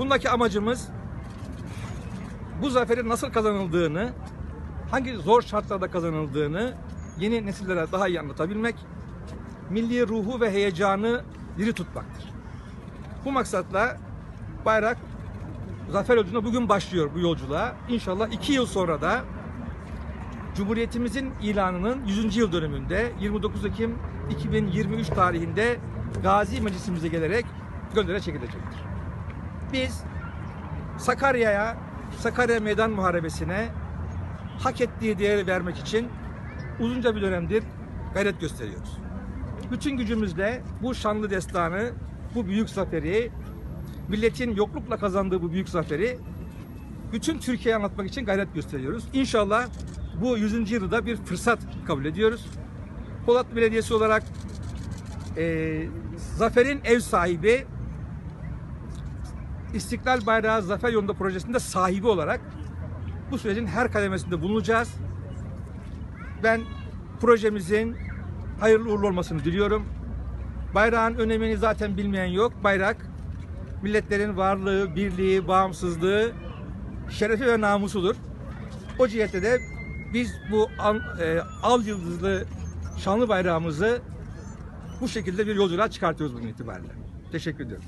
Bundaki amacımız bu zaferin nasıl kazanıldığını, hangi zor şartlarda kazanıldığını yeni nesillere daha iyi anlatabilmek, milli ruhu ve heyecanı diri tutmaktır. Bu maksatla bayrak zafer yolculuğuna bugün başlıyor bu yolculuğa. İnşallah iki yıl sonra da Cumhuriyetimizin ilanının 100. yıl dönümünde 29 Ekim 2023 tarihinde Gazi Meclisimize gelerek göndere çekilecektir. Biz Sakarya'ya, Sakarya Meydan Muharebesi'ne hak ettiği değeri vermek için uzunca bir dönemdir gayret gösteriyoruz. Bütün gücümüzle bu şanlı destanı, bu büyük zaferi, milletin yoklukla kazandığı bu büyük zaferi bütün Türkiye'ye anlatmak için gayret gösteriyoruz. İnşallah bu 100. yılı da bir fırsat kabul ediyoruz. Polat Belediyesi olarak eee zaferin ev sahibi İstiklal Bayrağı Zafer Yolunda projesinde sahibi olarak bu sürecin her kademesinde bulunacağız. Ben projemizin hayırlı uğurlu olmasını diliyorum. Bayrağın önemini zaten bilmeyen yok. Bayrak milletlerin varlığı, birliği, bağımsızlığı, şerefi ve namusudur. O cihette de biz bu an, e, al yıldızlı şanlı bayrağımızı bu şekilde bir yolculuğa çıkartıyoruz bugün itibariyle. Teşekkür ediyorum.